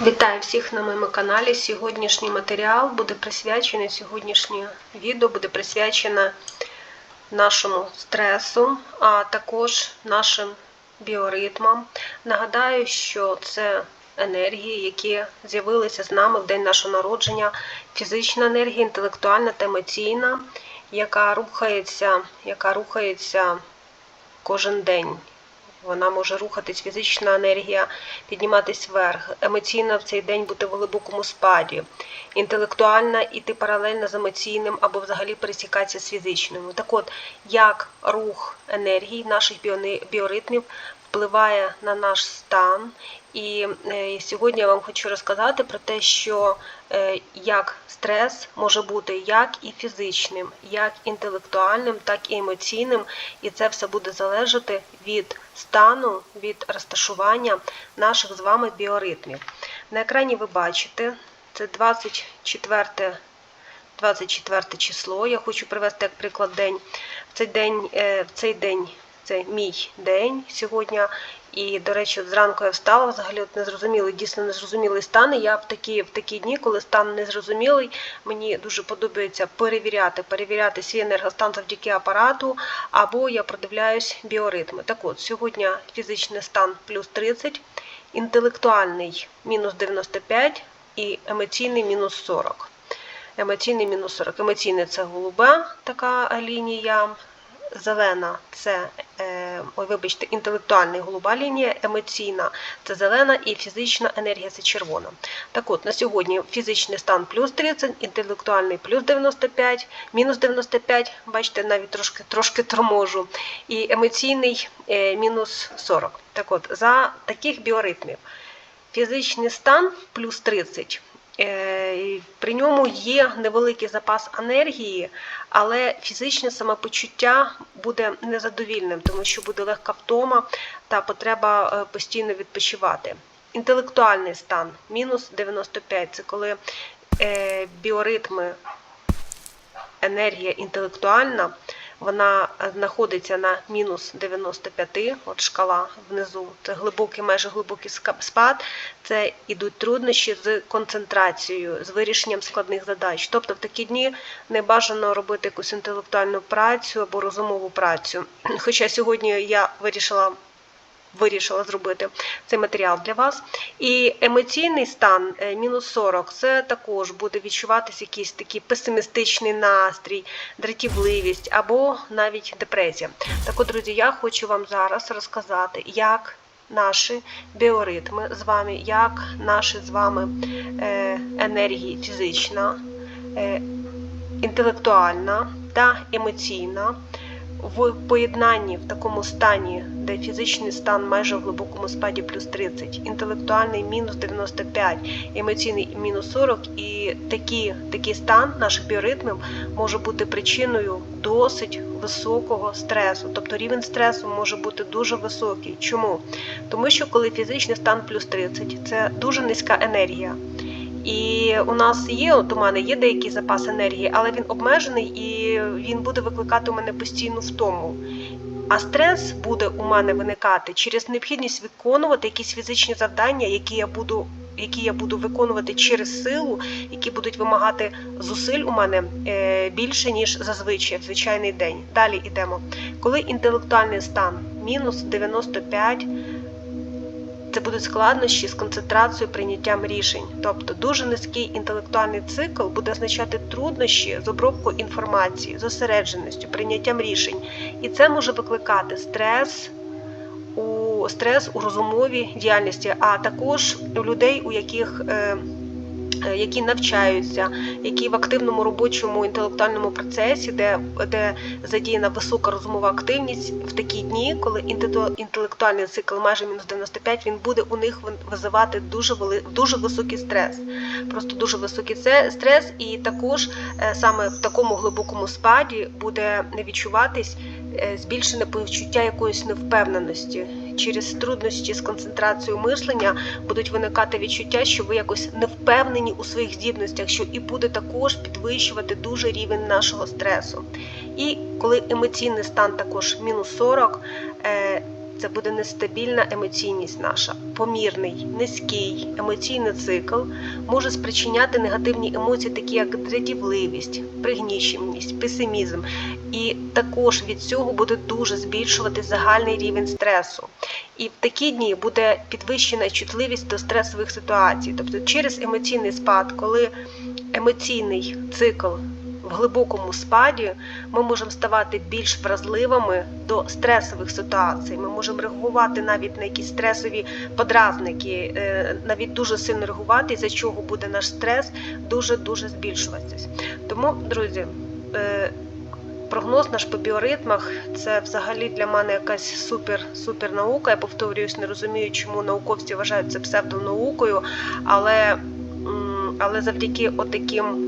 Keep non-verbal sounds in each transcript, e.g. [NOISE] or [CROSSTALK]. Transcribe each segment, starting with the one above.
Вітаю всіх на моєму каналі. Сьогоднішній матеріал буде присвячений, сьогоднішнє відео буде присвячене нашому стресу, а також нашим біоритмам. Нагадаю, що це енергії, які з'явилися з нами в день нашого народження, фізична енергія, інтелектуальна та емоційна, яка рухається, яка рухається кожен день. Вона може рухатись, фізична енергія, підніматись вверх, емоційна в цей день бути в глибокому спаді, інтелектуальна іти паралельно з емоційним або взагалі пересікатися з фізичним. Так от, як рух енергії наших біоритмів впливає на наш стан. І е, сьогодні я вам хочу розказати про те, що як стрес може бути як і фізичним, як інтелектуальним, так і емоційним, і це все буде залежати від стану, від розташування наших з вами біоритмів. На екрані ви бачите, це 24 24 число. Я хочу привести як приклад день. В цей день, е, в цей день це мій день сьогодні. І, до речі, зранку я встала, взагалі от незрозумілий, дійсно незрозумілий стан. І я в такі, в такі дні, коли стан незрозумілий, мені дуже подобається перевіряти, перевіряти свій енергостан завдяки апарату, або я продивляюсь біоритми. Так от, сьогодні фізичний стан плюс 30, інтелектуальний мінус 95 і емоційний мінус 40. Емоційний мінус 40. Емоційний це голуба така лінія. Зелена це е, ой, вибачте, інтелектуальна і голуба лінія, емоційна це зелена і фізична енергія це червона. Так от, на сьогодні фізичний стан плюс 30, інтелектуальний плюс 95, мінус 95, бачите, навіть трошки трошки торможу, і емоційний е, мінус 40. Так от, за таких біоритмів фізичний стан плюс 30. Е, При ньому є невеликий запас енергії, але фізичне самопочуття буде незадовільним, тому що буде легка втома та потреба е, постійно відпочивати. Інтелектуальний стан мінус 95 це коли е, біоритми, енергія інтелектуальна, вона знаходиться на мінус 95, от шкала внизу, це глибокий, майже глибокий спад, це ідуть труднощі з концентрацією, з вирішенням складних задач. Тобто в такі дні не бажано робити якусь інтелектуальну працю або розумову працю. [CLEARS THROAT] Хоча сьогодні я вирішила. Вирішила зробити цей матеріал для вас. І емоційний стан е, мінус 40 це також буде відчуватися якийсь такий песимістичний настрій, дратівливість або навіть депресія. Так от, друзі, я хочу вам зараз розказати, як наші біоритми з вами, як наші з вами е, енергії фізична, е, інтелектуальна та емоційна в поєднанні в такому стані, де фізичний стан майже в глибокому спаді плюс 30, інтелектуальний мінус 95, емоційний мінус 40, і такі, такий стан наших біоритмів може бути причиною досить високого стресу. Тобто рівень стресу може бути дуже високий. Чому? Тому що коли фізичний стан плюс 30, це дуже низька енергія. І у нас є, от у мене є деякий запас енергії, але він обмежений і він буде викликати у мене постійну втому. А стрес буде у мене виникати через необхідність виконувати якісь фізичні завдання, які я буду. Які я буду виконувати через силу, які будуть вимагати зусиль у мене е, більше, ніж зазвичай в звичайний день. Далі йдемо. Коли інтелектуальний стан мінус 95, це будуть складнощі з концентрацією прийняттям рішень. Тобто дуже низький інтелектуальний цикл буде означати труднощі з обробкою інформації, зосередженістю, прийняттям рішень. І це може викликати стрес. У стрес у розумовій діяльності, а також у людей, у яких е, які навчаються, які в активному робочому інтелектуальному процесі, де, де задіяна висока розумова активність в такі дні, коли інтеле- інтелектуальний цикл майже мінус 95, він буде у них визивати дуже вели, дуже високий стрес. Просто дуже високий стрес, і також е, саме в такому глибокому спаді буде не відчуватись е, збільшене почуття якоїсь невпевненості. Через труднощі з концентрацією мислення будуть виникати відчуття, що ви якось не впевнені у своїх здібностях, що і буде також підвищувати дуже рівень нашого стресу. І коли емоційний стан також мінус 40, е, це буде нестабільна емоційність наша. Помірний, низький емоційний цикл може спричиняти негативні емоції, такі як дратівливість, пригніченість, песимізм. І також від цього буде дуже збільшувати загальний рівень стресу. І в такі дні буде підвищена чутливість до стресових ситуацій. Тобто через емоційний спад, коли емоційний цикл в глибокому спаді, ми можемо ставати більш вразливими до стресових ситуацій. Ми можемо реагувати навіть на якісь стресові подразники, е, навіть дуже сильно реагувати, із-за чого буде наш стрес дуже-дуже збільшуватися. Тому, друзі, е, Прогноз наш по біоритмах це взагалі для мене якась супер супер наука. Я повторююсь, не розумію, чому науковці вважають це псевдонаукою, але, але завдяки отаким.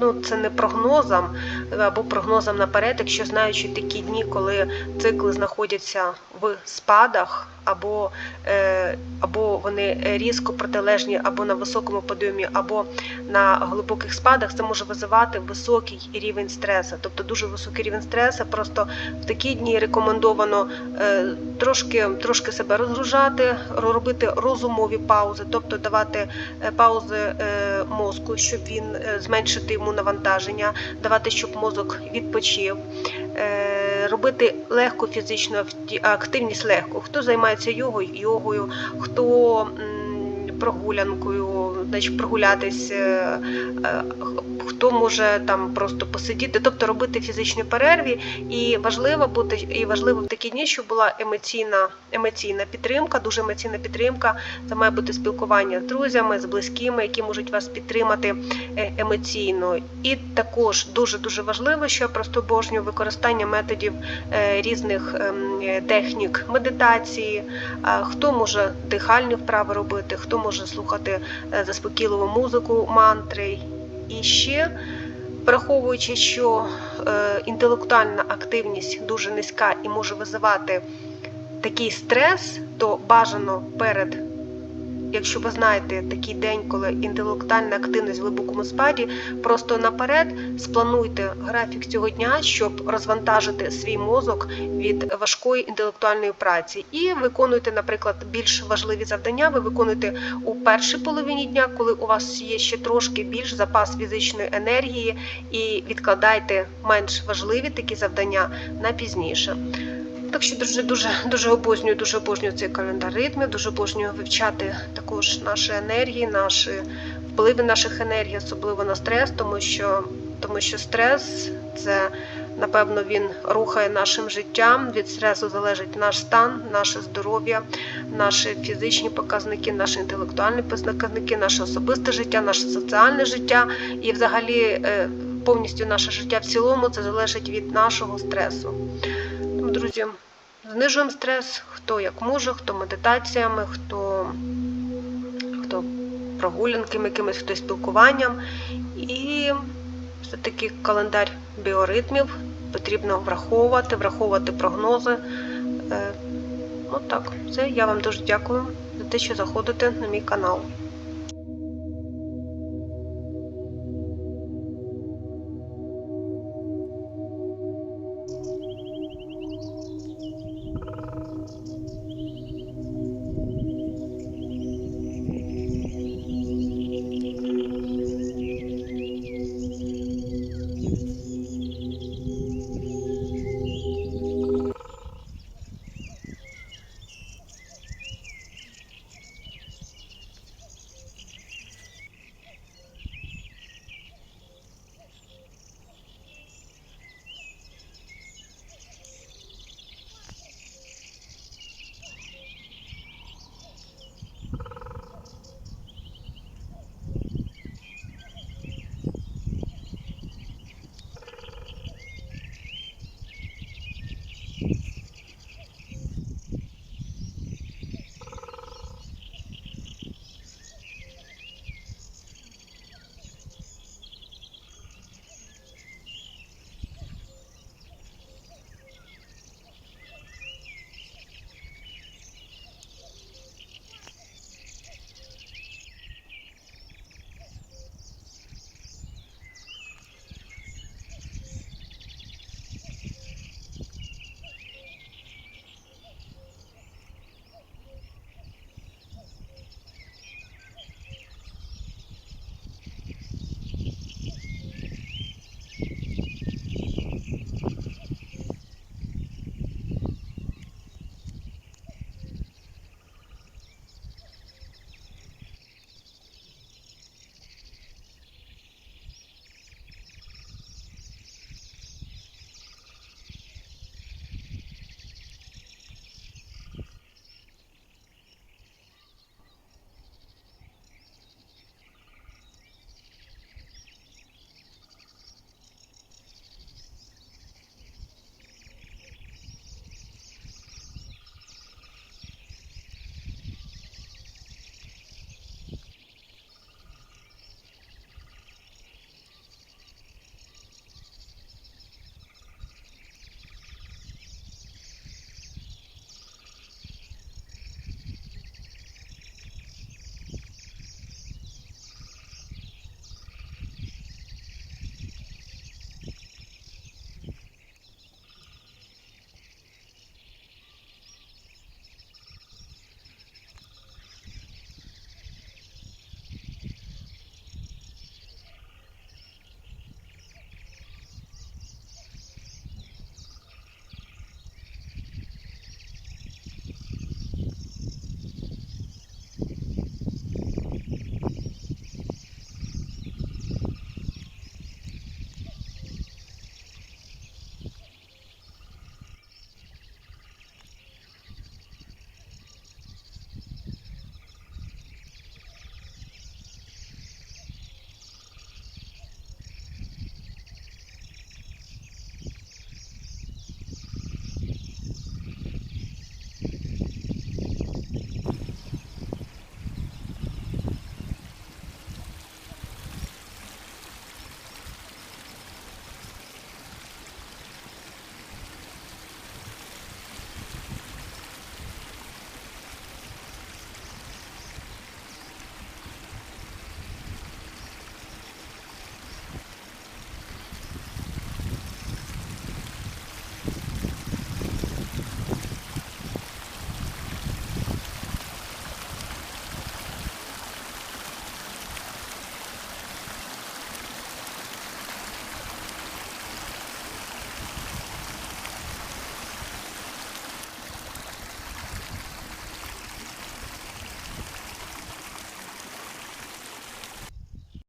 Ну, це не прогнозам або прогнозам наперед, якщо знаючи такі дні, коли цикли знаходяться в спадах, або е, або вони різко протилежні, або на високому подйомі, або на глибоких спадах, це може визивати високий рівень стресу. Тобто дуже високий рівень стресу. Просто в такі дні рекомендовано е, трошки трошки себе розгружати, робити розумові паузи, тобто давати е, паузи мозку, щоб він зменшити йому навантаження, давати, щоб мозок відпочив. Е, робити легку фізичну активність легко. Хто займається йогою, йогою, хто прогулянкою, значить прогулятись, е, е, хто може там просто посидіти, тобто робити фізичні перерві. І важливо бути, і важливо в такі дні, щоб була емоційна, емоційна підтримка, дуже емоційна підтримка. Це має бути спілкування з друзями, з близькими, які можуть вас підтримати е, емоційно. І також дуже дуже важливо, що я просто обожнюю використання методів різних ем, технік медитації, хто може дихальні вправи робити, хто може слухати е, заспокійливу музику, мантри. І ще, враховуючи, що е, інтелектуальна активність дуже низька і може визивати такий стрес, то бажано перед, якщо ви знаєте такий день, коли інтелектуальна активність в глибокому спаді, просто наперед сплануйте графік цього дня, щоб розвантажити свій мозок від важкої інтелектуальної праці. І виконуйте, наприклад, більш важливі завдання. Ви виконуєте у першій половині дня, коли у вас є ще трошки більш запас фізичної енергії, і відкладайте менш важливі такі завдання на пізніше. Так що дуже дуже дуже обожнюю, дуже обожнюю цей календар ритмів, дуже обожнюю вивчати також наші енергії, наші впливи наших енергій, особливо на стрес, тому що тому що стрес це напевно він рухає нашим життям. Від стресу залежить наш стан, наше здоров'я, наші фізичні показники, наші інтелектуальні показники, наше особисте життя, наше соціальне життя і, взагалі, е, повністю наше життя в цілому це залежить від нашого стресу. Друзі, знижуємо стрес, хто як може, хто медитаціями, хто хто прогулянками, якимось хто спілкуванням. І все-таки календар біоритмів потрібно враховувати, враховувати прогнози. Ну так, все. Я вам дуже дякую за те, що заходите на мій канал.